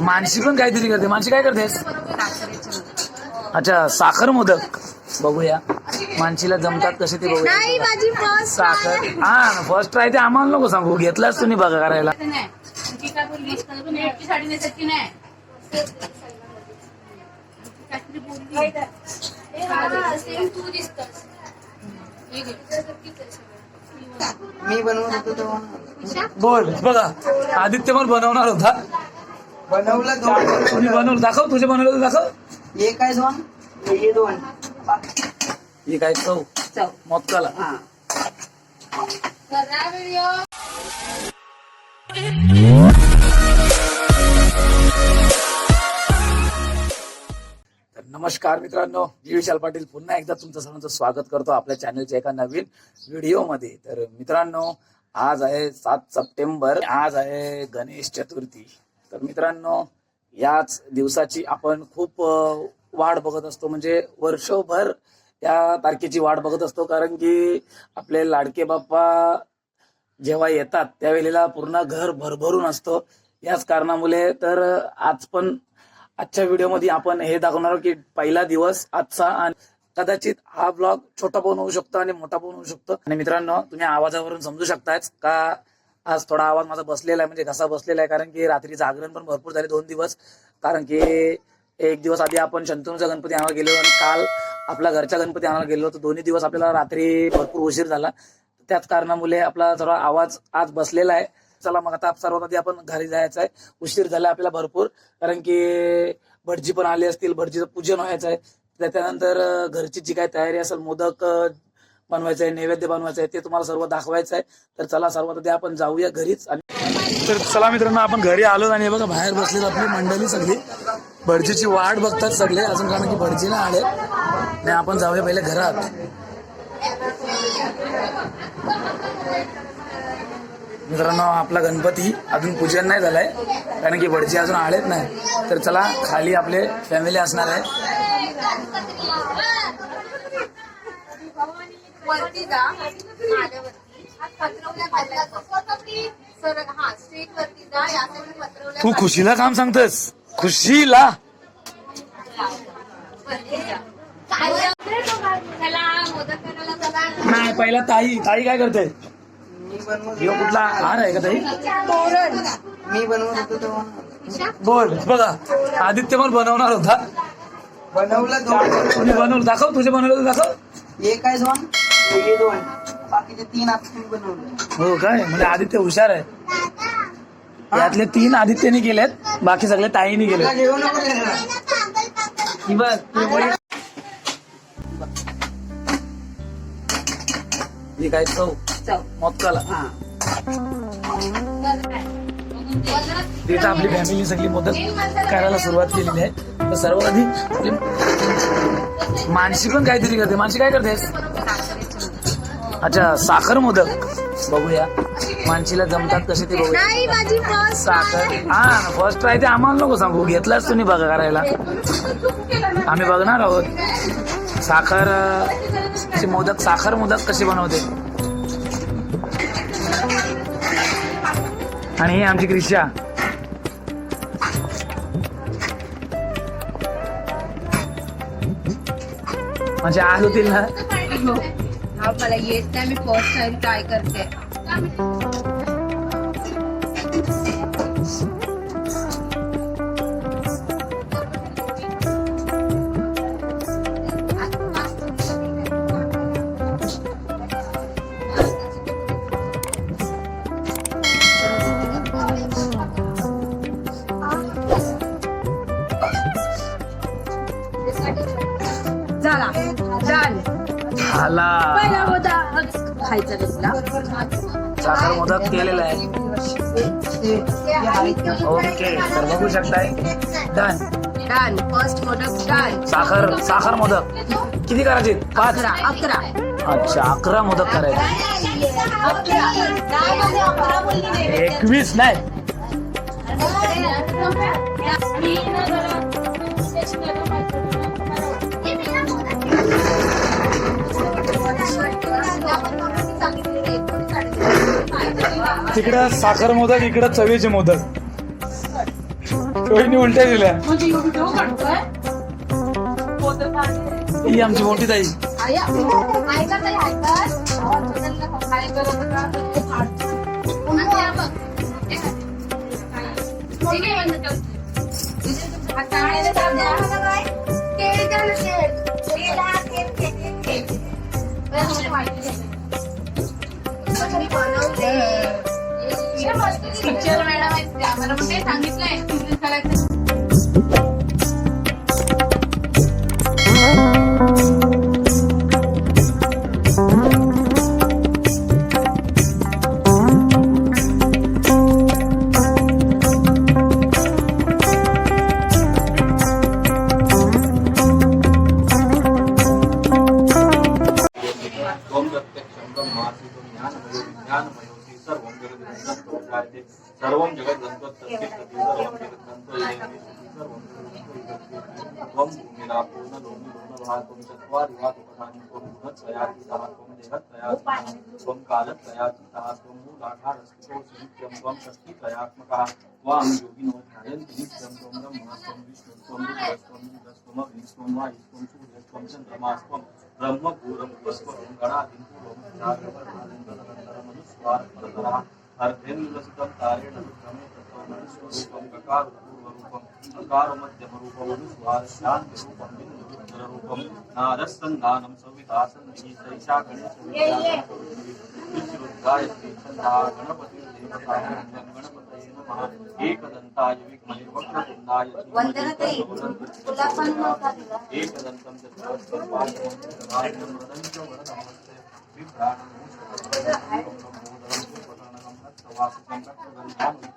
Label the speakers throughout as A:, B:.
A: मानसी पण काहीतरी करते. मानसी काय करतेस? अच्छा साखर मोदक. बघूया. मानसीला जमतात कसे ते बघूया.
B: नाही माझी फर्स्ट
A: साखर. हा फर्स्ट ट्राय ते आम्हाला नको सांगू. घेतलाच तुम्ही बघा करायला.
C: मी बनवत होतो
A: बोल बघा. आदित्य पण बनवणार होता.
C: बनवलं दोन
A: तुम्ही बनवलं. दाखव. तुझे बनवलं तर दाखव.
C: एक आहे दोन? हे दोन.
A: ही काय चव?
C: चव.
A: मोदकाला.
C: हा.
D: करा व्हिडिओ
A: तर नमस्कार मित्रांनो. मी विशाल पाटील. पुन्हा एकदा तुमचं सर्वांचं स्वागत करतो आपल्या चॅनलच्या एका नवीन व्हिडिओमध्ये. तर मित्रांनो आज आहे सात सप्टेंबर. आज आहे गणेश चतुर्थी. तर मित्रांनो याच दिवसाची आपण खूप वाढ वाट बघत असतो. म्हणजे वर्षभर या तारखेची वाट बघत असतो कारण की आपले लाडके बाप्पा जेव्हा येतात त्यावेळेला पूर्ण घर भरभरून असतो. याच कारणामुळे तर आज पण आजच्या व्हिडिओमध्ये आपण हे दाखवणार आहोत की पहिला दिवस आजचा आणि कदाचित हा ब्लॉग छोटा पण होऊ शकतो आणि मोठा पण होऊ शकतो. आणि मित्रांनो तुम्ही आवाजावरून समजू शकताच का आज थोडा आवाज माझा बसलेला आहे म्हणजे घसा बसलेला आहे कारण की रात्री जागरण पण भरपूर झाले दोन दिवस. कारण की एक दिवस आधी आपण शंतनूचा गणपती आणायला गेलो आणि काल आपला घरच्या गणपती आणायला गेलो तर दोन्ही दिवस आपल्याला रात्री भरपूर उशीर झाला. त्याच कारणामुळे आपला जरा आवाज आज बसलेला आहे. चला मग आता सर्वात आधी आपण घरी जायचं आहे उशीर झाला आपल्याला भरपूर. कारण की भटजी पण आले असतील भटजीचं पूजन व्हायचं आहे त्याच्यानंतर घरची जी काय तयारी असेल मोदक बनवायचं आहे नैवेद्य बनवायचं आहे ते तुम्हाला सर्व दाखवायचं आहे. तर चला सर्व ते आपण जाऊया घरीच आणि तर चला मित्रांनो आपण घरी आलो आणि बघा बाहेर बसलेली आपली मंडळी सगळी. भटजीची वाट बघतात सगळे. अजून कारण की भटजी ना आले आणि आपण जाऊया पहिले घरात. मित्रांनो आपला गणपती अजून पूजन नाही झालंय कारण की भटजी अजून आलेत नाही. तर चला खाली आपले फॅमिली असणार आहे.
B: वरती जा माझ्यावरती पत्रवल्या खाल्ल्या सर हा स्ट्रीट वरती जा यासाठी पत्रवल्या
A: तू खुशीला काम सांगतस खुशीला.
B: वरती जा. त्याला मोदक करायला चला.
A: नाही पहिला ताई. ताई काय करते? कुठला? हार आहे का ताई?
C: मी बनवत होतो तेव्हा
A: बोल बघा. आदित्य पण बनवणार होता.
C: बनवलं दोन
A: तुम्ही बनवलं. दाखव तुझे बनवलं तर दाखव.
C: एक आहे दोन हे दोन. बाकीचे तीन आता तुम्ही बनवले.
A: हो काय? म्हणजे आदित्य हुशार आहे. यातले तीन आदित्यने केलेत बाकी सगळे ताईने
C: जेवण नको.
A: ही बघ ही काय चव?
C: चव.
A: मोदकाला.
C: हा.
A: तिथं आपली फॅमिली सगळी मोदक करायला सुरुवात केलेली आहे. तर सर्वात आधी आपली मानसी पण काहीतरी करते. मानसी काय करतेस? अच्छा साखर मोदक. बघूया. मानसीला जमतात कसे ते बघूया. साखर. हा फर्स्ट ट्राय ते आम्हाला नको सांगू. घेतलाच तुम्ही बघा करायला. आम्ही बघणार आहोत. साखर मोदक साखर मोदक कसे बनवते? आणि ही आमची क्रिशा. म्हणजे आज होतील ना
B: हा मला येत नाही मी फर्स्ट टाइम ट्राय करते झाला. होता खायचा दुसरा
A: साखर मोदक केलेला आहे. ओके तर बघू शकताय. Done
B: done first modak done
A: साखर साखर मोदक. किती करायचे? पाच.
B: अकरा अकरा.
A: अच्छा अकरा मोदक करायचे. एकवीस नाही. तिकडं साखर मोदक इकडं चवीचे मोदक रोहिणी उलट्या दिल्या
D: म्हणजे एवढी ठेव काढतोय
A: ही आमची मोठी ताई
B: आया, ऐका ताई, ऐका. आवाज बदलला का? काय करत होता? पुन्हा द्या बघ. हे काय? इथे द्या. द्या. बरं, माहिती आहे.
D: सांगितलंय.
E: गुणत्रयातीतः त्वं देहत्रयात्मकः त्वं कालत्रयातीतः त्वं मूलाधारस्थितोऽसि नित्यं बिन्दुरुद्ररूपं नादस्सन्दानं सवितासन्निः सैषा गणेशरुद्रायत्री छन्दा गणपतिर्देवता गणपतये नमः। एकदन्ताय विद्महे वक्रतुण्डाय एकदन्तं चतुरस्रं पादं चतुरार्धं वदं च वरदमस्ते बिभ्राणं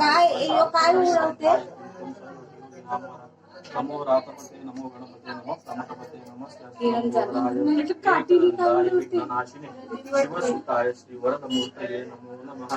B: काय यो काय उडवते?
E: नमो रातपते नमो गणपते नमो समतपते नमस्ते. शिवसुताय श्री वरदमूर्तये नमो नमः.